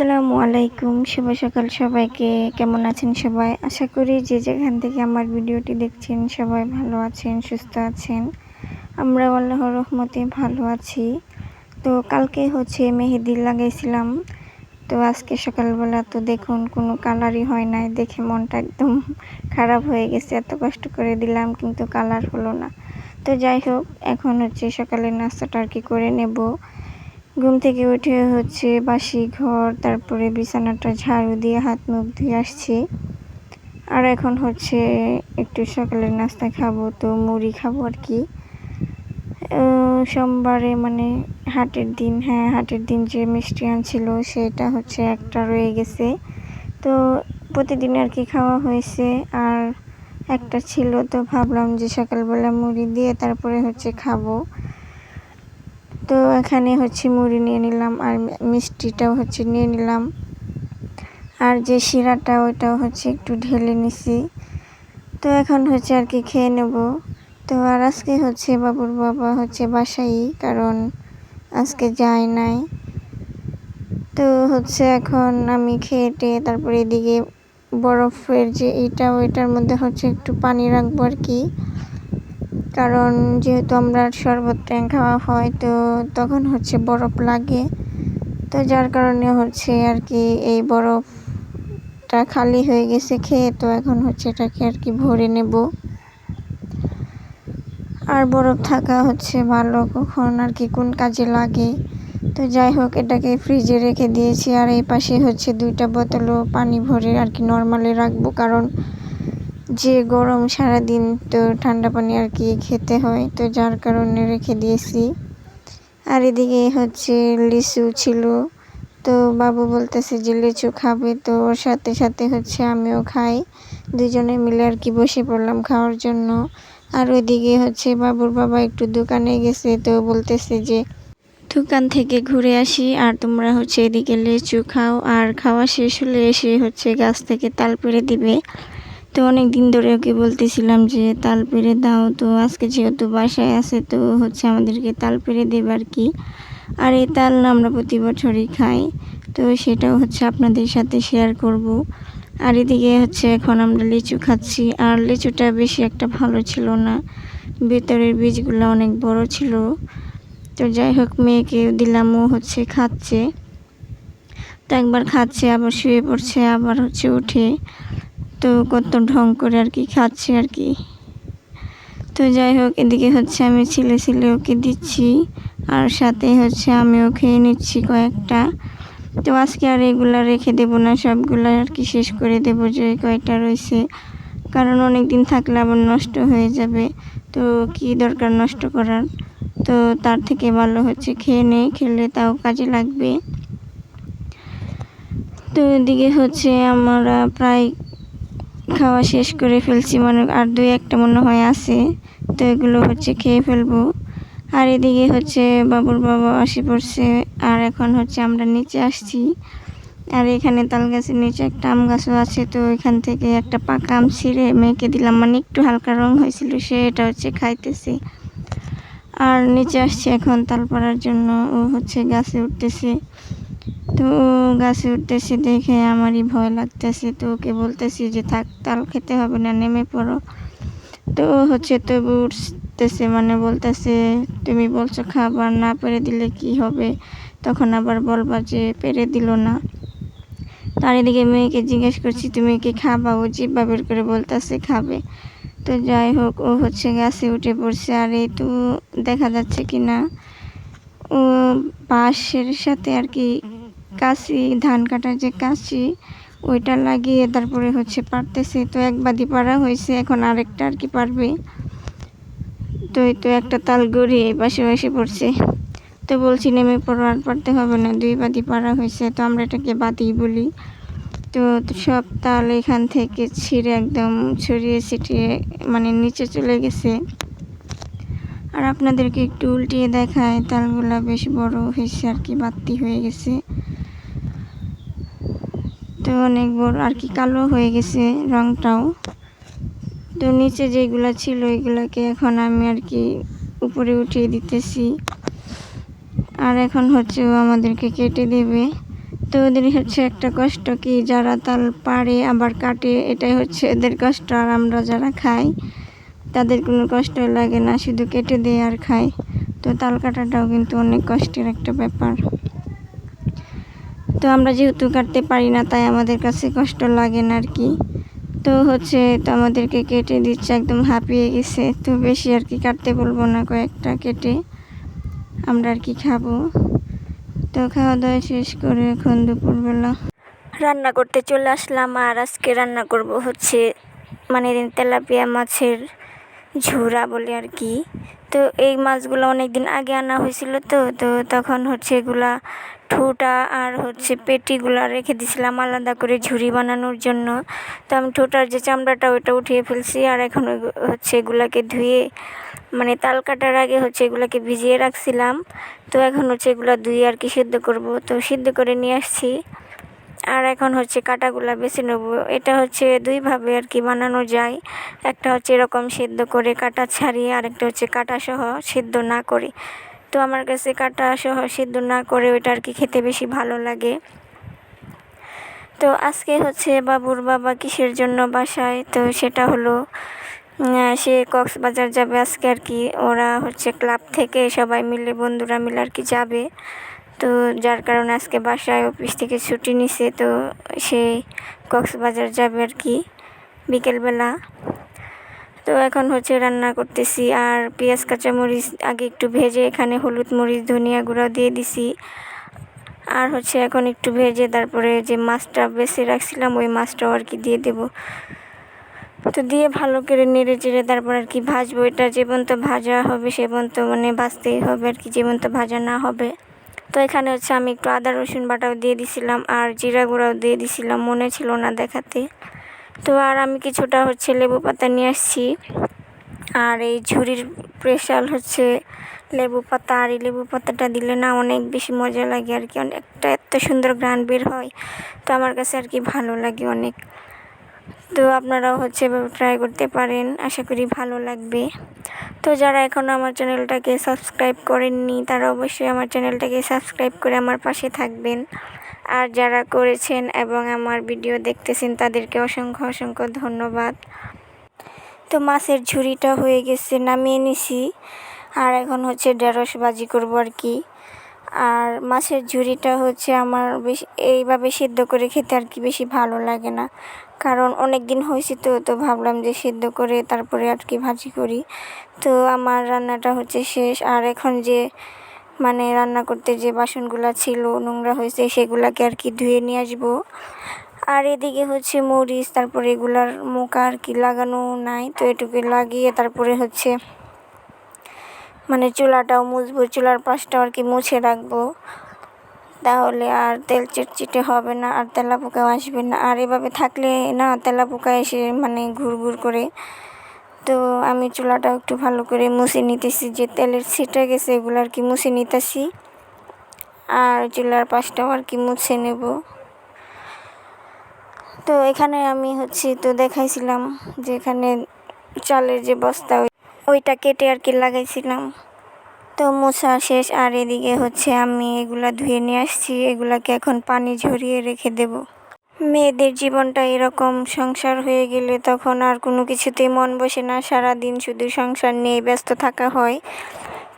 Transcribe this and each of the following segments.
আসসালামু আলাইকুম, শুভ সকাল সবাইকে। কেমন আছেন সবাই? আশা করি যে যেখান থেকে আমার ভিডিওটি দেখছেন সবাই ভালো আছেন, সুস্থ আছেন। আমরা আল্লাহর রহমতে ভালো আছি। তো কালকে হচ্ছে মেহেদি লাগাইছিলাম। তো আজকে সকালবেলা তো দেখুন কোনো কালারই হয় নাই। দেখে মনটা একদম খারাপ হয়ে গেছে। এত কষ্ট করে দিলাম, কিন্তু কালার হলো না। তো যাই হোক, এখন হচ্ছে সকালের নাস্তাটা আর কি করে নেব। ঘুম থেকে উঠে হচ্ছে বাসি ঘর, তারপরে বিছানাটা ঝাড়ু দিয়ে হাত মুখ ধুয়ে আসছি। আর এখন হচ্ছে একটু সকালের নাস্তা খাব, তো মুড়ি খাব আর কি। সোমবারে মানে হাটের দিন হ্যাঁ হাটের দিন যে মিষ্টি আনছিল সেটা হচ্ছে একটা রয়ে গেছে। তো প্রতিদিন আর কি খাওয়া হয়েছে, আর একটা ছিল তো ভাবলাম যে সকালবেলা মুড়ি দিয়ে তারপরে হচ্ছে খাব। তো এখানে হচ্ছে মুড়ি নিয়ে নিলাম আর মিষ্টিটাও হচ্ছে নিয়ে নিলাম। আর যে শিরাটা ওইটাও হচ্ছে একটু ঢেলে নিছি। তো এখন হচ্ছে আর কি খেয়ে নেব। তো আর আজকে হচ্ছে বাবুর বাবা হচ্ছে বাসাই কারণ আজকে যায় নাই। তো হচ্ছে এখন আমি খেয়ে টেয়ে তারপরে এদিকে বরফের যে এটা ওইটার মধ্যে হচ্ছে একটু পানি রাখব আর কি। কারণ যেহেতু আমরা শরবত ট্যাং খাওয়া হয়, তো তখন হচ্ছে বরফ লাগে। তো যার কারণে হচ্ছে আর কি এই বরফটা খালি হয়ে গেছে খেয়ে, তো এখন হচ্ছে এটাকে আর কি ভরে নেব। আর বরফ থাকা হচ্ছে ভালো কখন আর কি কোন কাজে লাগে। তো যাই হোক, এটাকে ফ্রিজে রেখে দিয়েছি। আর এই পাশে হচ্ছে দুইটা বোতলও পানি ভরে আর কি নর্মালি রাখব, কারণ যে গরম সারাদিন তো ঠান্ডা পানি আর কি খেতে হয়, তো যার কারণে রেখে দিয়েছি। আর এদিকে হচ্ছে লিচু ছিল, তো বাবু বলতেছে যে লিচু খাবে, তো ওর সাথে সাথে হচ্ছে আমিও খাই। দুজনে মিলে আর কি বসে পড়লাম খাওয়ার জন্য। আর ওইদিকে হচ্ছে বাবুর বাবা একটু দোকানে গেছে, তো বলতেছে যে দোকান থেকে ঘুরে আসি, আর তোমরা হচ্ছে এদিকে লিচু খাও, আর খাওয়া শেষ হলে এসে হচ্ছে গাছ থেকে তাল পেড়ে দিবে। তো অনেক দিন ধরে ওকে বলতেছিলাম যে, তাল পেরে দাও তো, আজকে যেহেতু বাসায় আছে তো হচ্ছে আমাদেরকে তাল পেড়ে দেবে আর কি। আর এই তাল আমরা প্রতি বছরই খাই, তো সেটাও হচ্ছে আপনাদের সাথে শেয়ার করব। আর এদিকে হচ্ছে এখন আমরা লিচু খাচ্ছি, আর লিচুটা বেশি একটা ভালো ছিল না। ভেতরের বীজগুলো অনেক বড় ছিল। তো যাই হোক মেয়েকে দিলাম, ও হচ্ছে খাচ্ছে। তো একবার খাচ্ছে, আবার শুয়ে পড়ছে, আবার হচ্ছে উঠে তো কত ঢং করে আর কি খাচ্ছে আর কি। তো যাই হোক, এদিকে হচ্ছে আমি ছিলে ছিলে ওকে দিচ্ছি আর সাথে হচ্ছে আমিও খেয়ে নিচ্ছি কয়েকটা। তো আজকে আর এগুলা রেখে দেবো না, সবগুলো আর কি শেষ করে দেবো যে কয়টা রয়েছে। কারণ অনেক দিন থাকলে আবার নষ্ট হয়ে যাবে, তো কি দরকার নষ্ট করার? তো তার থেকে ভালো হচ্ছে খেয়ে নেই, খেলে তাও কাজে লাগবে। তো এদিকে হচ্ছে আমরা প্রায় খাওয়া শেষ করে ফেলছি মানে আর দুই একটা মনে হয় আছে। তো এগুলো হচ্ছে খেয়ে ফেলব। আর এদিকে হচ্ছে বাবুর বাবা আসি পড়ছে, আর এখন হচ্ছে আমরা নিচে আসছি। আর এখানে তাল গাছের নিচে একটা আম গাছও আছে, তো এখান থেকে একটা পাকা আম ছিঁড়ে মেয়েকে দিলাম। মানে একটু হালকা রং হয়েছিল, সে এটা হচ্ছে খাইতেছে। আর নিচে আসছে এখন তাল পাড়ার জন্য, ও হচ্ছে গাছে উঠতেছে। তো গাছে উঠতেছে দেখে আমারই ভয় লাগতেছে। তো ওকে বলতেছি যে, থাক, তাল খেতে হবে না, নেমে পড়ো। তো হচ্ছে তবু উঠতেছে মানে বলতেছে, তুমি বলছো খাবার না পেরে দিলে কি হবে? তখন আবার বলবা যে, পেরে দিল না। তার এদিকে মেয়েকে জিজ্ঞেস করছি, তুমি কি খাবা? ও জিব্বা বের করে বলতেছে, খাবে। তো যাই হোক, ও হচ্ছে গাছে উঠে পড়ছে আর এই তো দেখা যাচ্ছে কি না ও বাঁশের সাথে আর কি কাশি, ধান কাটার যে কাশি, ওইটা লাগিয়ে তারপরে হচ্ছে পারতেছে। তো এক বাদি পাড়া হয়েছে, এখন আরেকটা আর কি পারবে। তো এই তো একটা তাল গড়িয়ে পাশে পাশে পড়ছে। তো বলছি নেমে পড়ো, আর পারতে হবে না, দুই বাদি পাড়া হয়েছে। তো আমরা এটাকে বাদি বলি। তো সব তাল এখান থেকে ছিঁড়ে একদম ছড়িয়ে ছিটিয়ে মানে নিচে চলে গেছে। আর আপনাদেরকে একটু উল্টিয়ে দেখায়, তালগুলা বেশ বড় হয়েছে আর কি বাতি হয়ে গেছে। তো অনেক বড়, আর কি কালো হয়ে গেছে রংটাও। তো নিচে যেগুলা ছিল এগুলাকে এখন আমি আর কি উপরে উঠিয়ে দিতেছি। আর এখন হচ্ছে ও আমাদেরকে কেটে দেবে। তো ওদের হচ্ছে একটা কষ্ট কি, যারা তাল পারে আবার কাটে, এটাই হচ্ছে এদের কষ্ট। আর আমরা যারা খাই, তাদের কোনো কষ্ট লাগে না, শুধু কেটে দেয় আর খায়। তো তাল কাটাটাও কিন্তু অনেক কষ্টের একটা ব্যাপার। তো আমরা যেহেতু কাটতে পারি না, তাই আমাদের কাছে কষ্ট লাগে না আর কি। তো হচ্ছে তো আমাদেরকে কেটে দিচ্ছে, একদম হাঁপিয়ে গেছে। তো বেশি আর কি কাটতে বলব না, কয়েকটা কেটে আমরা আর কি খাব। তো খাওয়া দাওয়া শেষ করে এখন দুপুরবেলা রান্না করতে চলে আসলাম, আর আজকে রান্না করব হচ্ছে মানে তেলাপিয়া মাছের ঝুরা বলে আর কি। তো এই মাছগুলো অনেক দিন আগে আনা হয়েছিল তো তো তখন হচ্ছে এগুলা ঠোঁটা আর হচ্ছে পেটিগুলা রেখে দিছিলাম আলাদা করে ঝুড়ি বানানোর জন্য। তো আমি ঠোঁটার যে চামড়াটা ওটা উঠিয়ে ফেলছি আর এখন হচ্ছে এগুলাকে ধুয়ে মানে তাল কাটার আগে হচ্ছে এগুলাকে ভিজিয়ে রাখছিলাম। তো এখন হচ্ছে এগুলো ধুয়ে আর কি সিদ্ধ করব। তো সিদ্ধ করে নিয়ে আসছি। আর এখন হচ্ছে কাটাগুলা বেছে নেব। এটা হচ্ছে দুইভাবে আর কি বানানো যায়। একটা হচ্ছে এরকম সিদ্ধ করে কাটা ছাড়িয়ে আরেকটা হচ্ছে কাটা সহ সিদ্ধ না করে তো আমার কাছে কাটা সহ সিদ্ধ না করে ওইটা আর কি খেতে বেশি ভালো লাগে। তো আজকে হচ্ছে বাবুর বাবা কিসের জন্য বাসায়? তো সেটা হলো সে কক্সবাজার যাবে আজকে আর কি। ওরা হচ্ছে ক্লাব থেকে সবাই মিলে, বন্ধুরা মিলে আর কি যাবে। তো যার কারণে আজকে বাসায় অফিস থেকে ছুটি নিছে। তো সে কক্সবাজার যাবে আর কি বিকেলবেলা। তো এখন হচ্ছে রান্না করতেছি আর পেঁয়াজ, কাঁচামরিচ, আগে একটু ভেজে এখানে হলুদ মরিচ, ধনিয়া গুঁড়া দিয়ে দিছি। আর হচ্ছে এখন একটু ভেজে তারপরে যে মাছটা বেছে রাখছিলাম, ওই মাছটাও আর কি দিয়ে দেবো। তো দিয়ে ভালো করে নেড়ে চেড়ে তারপর আর কি ভাজবো। এটা যে পর্যন্ত ভাজা হবে সে পর্যন্ত মানে ভাজতেই হবে আর কি যে পর্যন্ত ভাজা না হবে। তো এখানে হচ্ছে আমি একটু আদা, রসুন বাটাও দিয়ে দিছিলাম আর জিরা গুঁড়াও দিয়ে দিছিলাম, মনে ছিল না দেখাতে। তো আর আমি কিছুটা হচ্ছে লেবু পাতা নিয়ে আসছি। আর এই ঝুড়ির স্পেশাল হচ্ছে লেবু পাতা, আর এই লেবু পাতাটা দিলে না অনেক বেশি মজা লাগে আর কি। অনেকটা এত সুন্দর গ্রান বের হয়, তো আমার কাছে আর কি ভালো লাগে অনেক। তো আপনারাও হচ্ছে ট্রাই করতে পারেন, আশা করি ভালো লাগবে। তো যারা এখনও আমার চ্যানেলটাকে সাবস্ক্রাইব করেননি, তারা অবশ্যই আমার চ্যানেলটাকে সাবস্ক্রাইব করে আমার পাশে থাকবেন। আর যারা করেছেন এবং আমার ভিডিও দেখতেছেন, তাদেরকে অসংখ্য অসংখ্য ধন্যবাদ। তো মাছের ঝুড়িটা হয়ে গেছে, নামিয়ে নিছি। আর এখন হচ্ছে ঢেঁড়স ভাজি করব আর কি। আর মাছের ঝুড়িটা হচ্ছে আমার বেশি এইভাবে সিদ্ধ করে খেতে আর কি বেশি ভালো লাগে না। কারণ অনেক দিন হয়েছে তো তো ভাবলাম যে সিদ্ধ করে তারপরে আর কি ভাজি করি। তো আমার রান্নাটা হচ্ছে শেষ। আর এখন যে মানে রান্না করতে যে বাসনগুলো ছিল, নোংরা হয়েছে, সেগুলাকে আর কি ধুয়ে নিয়ে আসব। আর এদিকে হচ্ছে মরিচ, তারপরে এগুলার মুখ আর কি লাগানো নাই, তো এটুকু লাগিয়ে তারপরে হচ্ছে মানে চুলাটাও মুছবো, চুলার পাশটাও আর কি মুছে রাখব। তাহলে আর তেল চিটচিটে হবে না, আর তেলা পোকাও আসবে না। আর এভাবে থাকলে না তেলা পোকা এসে মানে ঘুর ঘুর করে তো আমি চুলাটা একটু ভালো করে মুছে নিতেছি, যে তেলের ছিটে গেছে এগুলো আর কি মুছে নিতেছি। আর চুলার পাশটাও আর কি মুছে নেব। তো এখানে আমি হচ্ছে তো দেখাইছিলাম যে এখানে চালের যে বস্তা, ওই- ওইটা কেটে আর কি লাগাইছিলাম। তো মোছা শেষ, আর এদিকে হচ্ছে আমি এগুলা ধুয়ে নিয়ে আসছি, এগুলাকে এখন পানি ঝরিয়ে রেখে দেব। মেয়েদের জীবনটা এরকম সংসার হয়ে গেলে তখন আর কোনো কিছুতেই মন বসে না। সারা দিন শুধু সংসার নিয়ে ব্যস্ত থাকা হয়।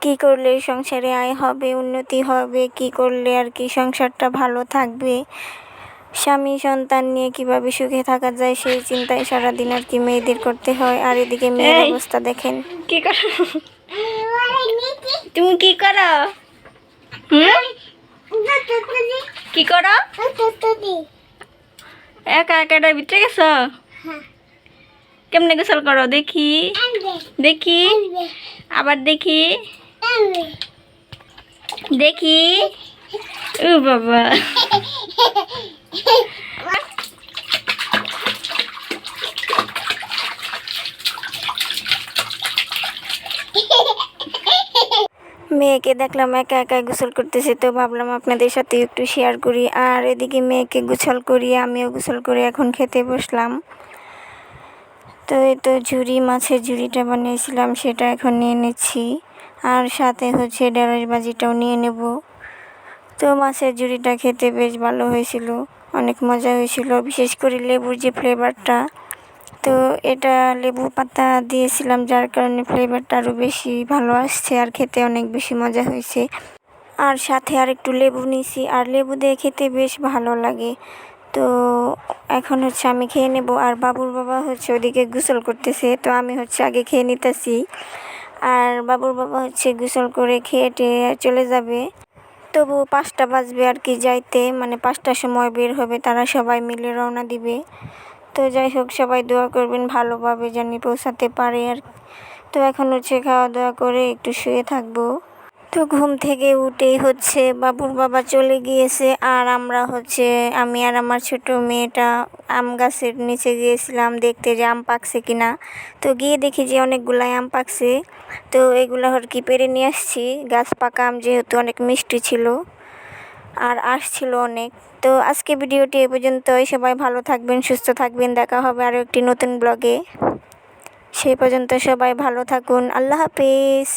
কি করলে সংসারে আয় হবে উন্নতি হবে কি করলে আর কি সংসারটা ভালো থাকবে? স্বামী সন্তান নিয়ে কীভাবে সুখে থাকা যায় সেই চিন্তায় সারাদিন আর কি মেয়েদের করতে হয়। আর এদিকে মেয়ের অবস্থা দেখেন। কি করো তুমি কি করো? কি করো? একা একা এটার ভিতরে গেছো? কেমনে গোসল করো? দেখি। দেখি। আবার দেখি। দেখি। ও বাবা। মেয়েকে দেখলাম একা একা গোসল করতেছে, তো ভাবলাম আপনাদের সাথে একটু শেয়ার করি। আর এদিকে মেয়েকে গোসল করিয়ে আমিও গোসল করে এখন খেতে বসলাম। তো এই তো ঝুড়ি, মাছের ঝুড়িটা বানিয়েছিলাম, সেটা এখন নিয়ে নিচ্ছি। আর সাথে হচ্ছে ঢেঁড়স ভাজিটাও নিয়ে নেব। তো মাছের ঝুড়িটা খেতে বেশ ভালো হয়েছিল, অনেক মজা হয়েছিল, বিশেষ করে লেবুর যে ফ্লেভারটা তো এটা লেবু পাতা দিয়েছিলাম, যার কারণে ফ্লেভারটা আরও বেশি ভালো আসছে আর খেতে অনেক বেশি মজা হয়েছে। আর সাথে আর একটু লেবু নিয়েছি, আর লেবু দিয়ে খেতে বেশ ভালো লাগে। তো এখন হচ্ছে আমি খেয়ে নেব, আর বাবুর বাবা হচ্ছে ওদিকে গোসল করতেছে, তো আমি হচ্ছে আগে খেয়ে নিতেছি। আর বাবুর বাবা হচ্ছে গোসল করে খেয়ে টেয়ে চলে যাবে। তবু পাঁচটা বাজবে আর কি যাইতে মানে পাঁচটার সময় বের হবে, তারা সবাই মিলে রওনা দিবে। তো যাই হোক, সবাই দোয়া করবেন ভালোভাবে জানি পৌঁছাতে পারে আর তো এখন হচ্ছে খাওয়া দাওয়া করে একটু শুয়ে থাকব। তো ঘুম থেকে উঠেই হচ্ছে বাবুর বাবা চলে গিয়েছে আর আমরা হচ্ছে, আমি আর আমার ছোট মেয়েটা আম গাছের নিচে গিয়েছিলাম দেখতে যে আম পাকছে কিনা। তো গিয়ে দেখি যে অনেকগুলাই আম পাকছে। তো এগুলো আর কি পেরে নিয়ে আসছি। গাছ পাকা আম যেহেতু অনেক মিষ্টি ছিল। আর আসছিল অনেক। তো আজকে ভিডিওটি এ পর্যন্তই। সবাই ভালো থাকবেন, সুস্থ থাকবেন। দেখা হবে আরও একটি নতুন ব্লগে। সেই পর্যন্ত সবাই ভালো থাকুন। আল্লাহ হাফিজ।